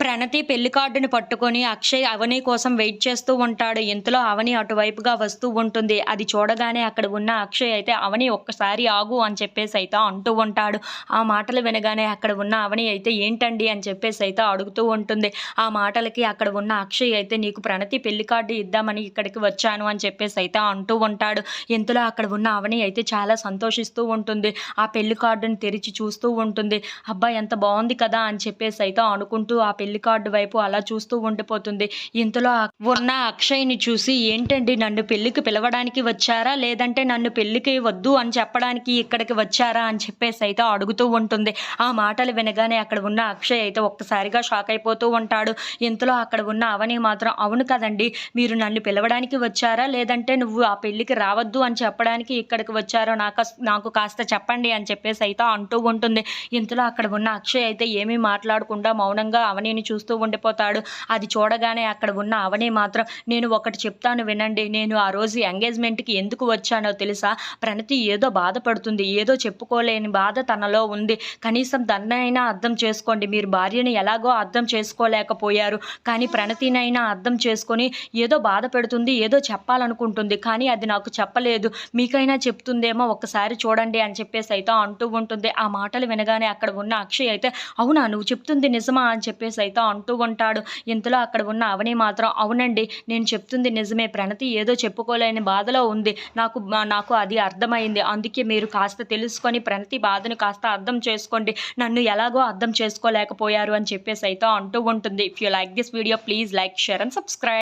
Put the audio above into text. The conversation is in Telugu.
ప్రణతి పెళ్ళి కార్డుని పట్టుకొని అక్షయ్ అవని కోసం వెయిట్ చేస్తూ ఉంటాడు. ఇంతలో అవని అటువైపుగా వస్తూ ఉంటుంది. అది చూడగానే అక్కడ ఉన్న అక్షయ్ అయితే అవని ఒక్కసారి ఆగు అని చెప్పేసి అయితే అంటూ ఉంటాడు. ఆ మాటలు వినగానే అక్కడ ఉన్న అవని అయితే ఏంటండి? అని చెప్పేసి అయితే అడుగుతూ ఉంటుంది. ఆ మాటలకి అక్కడ ఉన్న అక్షయ్ అయితే నీకు ప్రణతి పెళ్ళి కార్డు ఇద్దామని ఇక్కడికి వచ్చాను అని చెప్పేసి అయితే అంటూ ఉంటాడు. ఇంతలో అక్కడ ఉన్న అవని అయితే చాలా సంతోషిస్తూ ఉంటుంది. ఆ పెళ్ళి కార్డుని తెరిచి చూస్తూ ఉంటుంది. అబ్బాయి ఎంత బాగుంది కదా అని చెప్పేసి అయితే అనుకుంటూ ఆ పెళ్ళి కార్డు వైపు అలా చూస్తూ ఉండిపోతుంది. ఇంతలో ఉన్న అక్షయ్ని చూసి ఏంటండి నన్ను పెళ్ళికి పిలవడానికి వచ్చారా? లేదంటే నన్ను పెళ్ళికి వద్దు అని చెప్పడానికి ఇక్కడికి వచ్చారా? అని చెప్పేసి అయితే అడుగుతూ ఉంటుంది. ఆ మాటలు వినగానే అక్కడ ఉన్న అక్షయ్ అయితే ఒక్కసారిగా షాక్ అయిపోతూ ఉంటాడు. ఇంతలో అక్కడ ఉన్న అవని మాత్రం అవును కదండి మీరు నన్ను పిలవడానికి వచ్చారా? లేదంటే నువ్వు ఆ పెళ్ళికి రావద్దు అని చెప్పడానికి ఇక్కడికి వచ్చారో నాకు నాకు కాస్త చెప్పండి అని చెప్పేసి అయితే అంటూ ఉంటుంది. ఇంతలో అక్కడ ఉన్న అక్షయ్ అయితే ఏమీ మాట్లాడకుండా మౌనంగా అవనిని చూస్తూ ఉండిపోతాడు. అది చూడగానే అక్కడ ఉన్న అవని మాత్రం నేను ఒకటి చెప్తాను వినండి. నేను ఆ రోజు ఎంగేజ్మెంట్కి ఎందుకు వచ్చానో తెలుసా? ప్రణతి ఏదో బాధపడుతుంది. ఏదో చెప్పుకోలేని బాధ తనలో ఉంది. కనీసం తన్నైనా అర్థం చేసుకోండి. మీరు భార్యని ఎలాగో అర్థం చేసుకోలేకపోయారు. కానీ ప్రణతినైనా అర్థం చేసుకొని ఏదో బాధ పెడుతుంది ఏదో చెప్పాలనుకుంటుంది. కానీ అది నాకు చెప్పలేదు. మీకైనా చెప్తుందేమో ఒక్కసారి చూడండి అని చెప్పేసి అయితే అంటూ ఉంటుంది. ఆ మాటలు వినగానే అక్కడ ఉన్న అక్షయ్ అయితే అవునా? నువ్వు చెప్తుంది నిజమా? అని చెప్పేసి అయితే అంటూ ఉంటాడు. ఇంతలో అక్కడ ఉన్న అవని మాత్రం అవునండి నేను చెప్తుంది నిజమే. ప్రణతి ఏదో చెప్పుకోలేని బాధలో ఉంది. నాకు నాకు అది అర్థమైంది. అందుకే మీరు కాస్త తెలుసుకొని ప్రణతి బాధను కాస్త అర్థం చేసుకోండి. నన్ను ఎలాగో అర్థం చేసుకోలేకపోయారు అని చెప్పేసి అయితే అంటూ ఉంటుంది. If you like this video please like share and subscribe